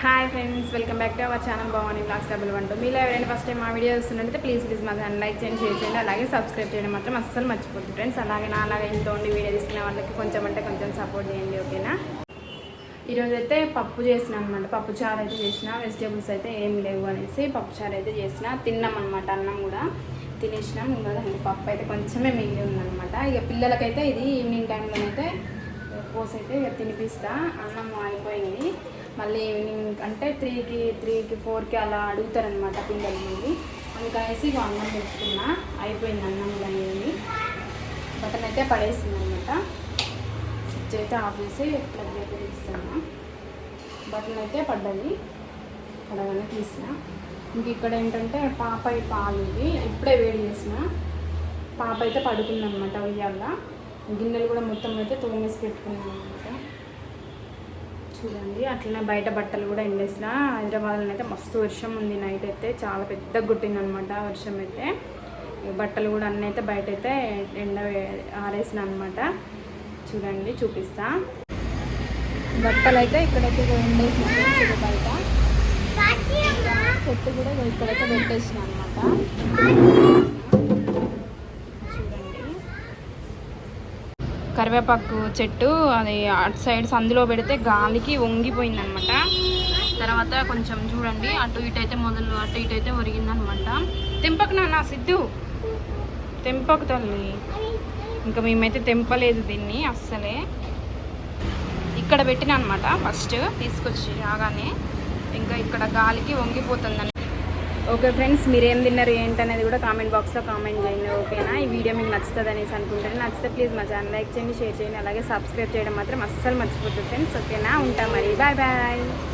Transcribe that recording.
Hi friends welcome back to our channel Bhavani blogs double one two మీలో ఎవరైనా first time మా video చూస్తున్నట్లయితే please please మా channel like చేయండి share చేయండి అలాగే సబ్స్క్రైబ్ చేయడం మాత్రం అస్సలు మర్చిపోద్దు ఫ్రెండ్స్ అలాగే నా అలాగే ఇంట్లో ఉండి వీడియో తీసుకునే వాళ్ళకి కొంచెం అంటే కొంచెం సపోర్ట్ చేయండి ఓకేనా ఈరోజు అయితే పప్పు చేసిన అనమాట పప్పు చారు అయితే చేసిన వెజిటేబుల్స్ అయితే ఏం లేవు అనేసి పప్పు చారు అయితే చేసిన తిన్నాం అనమాట అన్నం కూడా తినేసినాం. ఇంకా పప్పు అయితే కొంచెమే మిగిలి ఉందన్నమాట. ఇక పిల్లలకైతే ఇది ఈవినింగ్ టైంలోనైతే పోసి అయితే ఇక తినిపిస్తా. అన్నం అయిపోయింది. మళ్ళీ ఈవినింగ్ అంటే త్రీకి త్రీకి ఫోర్కి అలా అడుగుతారనమాట పిల్లలు మళ్ళీ అందుకనేసి ఇక అన్నం పెట్టుకున్నా. అయిపోయింది అన్నం అనేది బటన్ అయితే పడేసింది అనమాట స్విచ్ అయితే ఆఫ్ చేసి ప్లగ్ అయితే తీస్తాను బటన్ అయితే పడ్డది పడగానే తీసిన. ఇంక ఇక్కడ ఏంటంటే పాప పాలు ఇవి ఇప్పుడే వేడి చేసిన. పాప అయితే పడుకుందనమాట ఉయ్యాల. గిన్నెలు కూడా మొత్తం అయితే తోమేసి పెట్టుకున్నాను అనమాట చూడండి. అట్లనే బయట బట్టలు కూడా ఎండేసిన హైదరాబాద్లో అయితే మస్తు వర్షం ఉంది. నైట్ అయితే చాలా పెద్ద కొట్టింది అనమాట వర్షం అయితే. బట్టలు కూడా అన్నీ అయితే బయట అయితే ఎండ ఆరేసిన అనమాట. చూడండి చూపిస్తా. బట్టలు అయితే ఇక్కడైతే ఎండేసిన బయట. చెట్టు కూడా ఇక్కడైతే పెట్టేసిన అనమాట చూడండి కరివేపాకు చెట్టు అది అటు సైడ్ సందులో పెడితే గాలికి వంగిపోయింది అనమాట తర్వాత కొంచెం చూడండి అటు ఇటు అయితే మొదలు అటు ఇటు అయితే ఒరిగిందనమాట. తెంపకు నాన్న సిద్ధు. తెంపకు తల్లి. ఇంకా మేమైతే తెంపలేదు దీన్ని అస్సలే. ఇక్కడ పెట్టిన అనమాట ఫస్ట్ తీసుకొచ్చి రాగానే. ఇంకా ఇక్కడ గాలికి వంగిపోతుందని ఓకే ఫ్రెండ్స్ మీరేం తిన్నారు ఏంటనేది కూడా కామెంట్ బాక్స్లో కామెంట్ చేయండి ఓకేనా? ఈ వీడియో మీకు నచ్చుతుంది అనేసి అనుకుంటాను నచ్చితే ప్లీజ్ మా ఛానల్ లైక్ చేయండి షేర్ చేయండి అలాగే సబ్స్క్రైబ్ చేయడం మాత్రం అస్సలు మర్చిపోతుంది ఫ్రెండ్స్ ఓకేనా? ఉంటాం మరి. Bye bye.